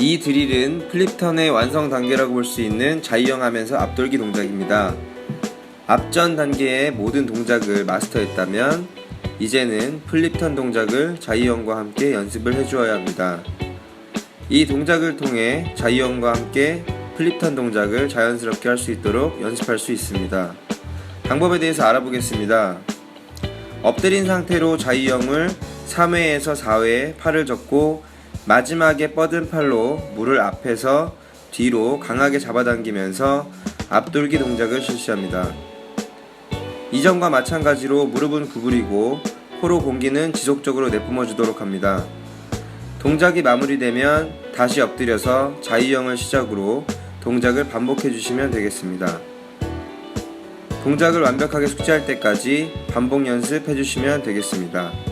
이 드릴은 플립턴의 완성 단계라고 볼 수 있는 자유형하면서 앞돌기 동작입니다. 앞전 단계의 모든 동작을 마스터했다면 이제는 플립턴 동작을 자유형과 함께 연습을 해주어야 합니다. 이 동작을 통해 자유형과 함께 플립턴 동작을 자연스럽게 할 수 있도록 연습할 수 있습니다. 방법에 대해서 알아보겠습니다. 엎드린 상태로 자유형을 3회에서 4회 팔을 접고 마지막에 뻗은 팔로 물을 앞에서 뒤로 강하게 잡아당기면서 앞돌기 동작을 실시합니다. 이전과 마찬가지로 무릎은 구부리고 코로 공기는 지속적으로 내뿜어 주도록 합니다. 동작이 마무리되면 다시 엎드려서 자유형을 시작으로 동작을 반복해 주시면 되겠습니다. 동작을 완벽하게 숙지할 때까지 반복 연습해 주시면 되겠습니다.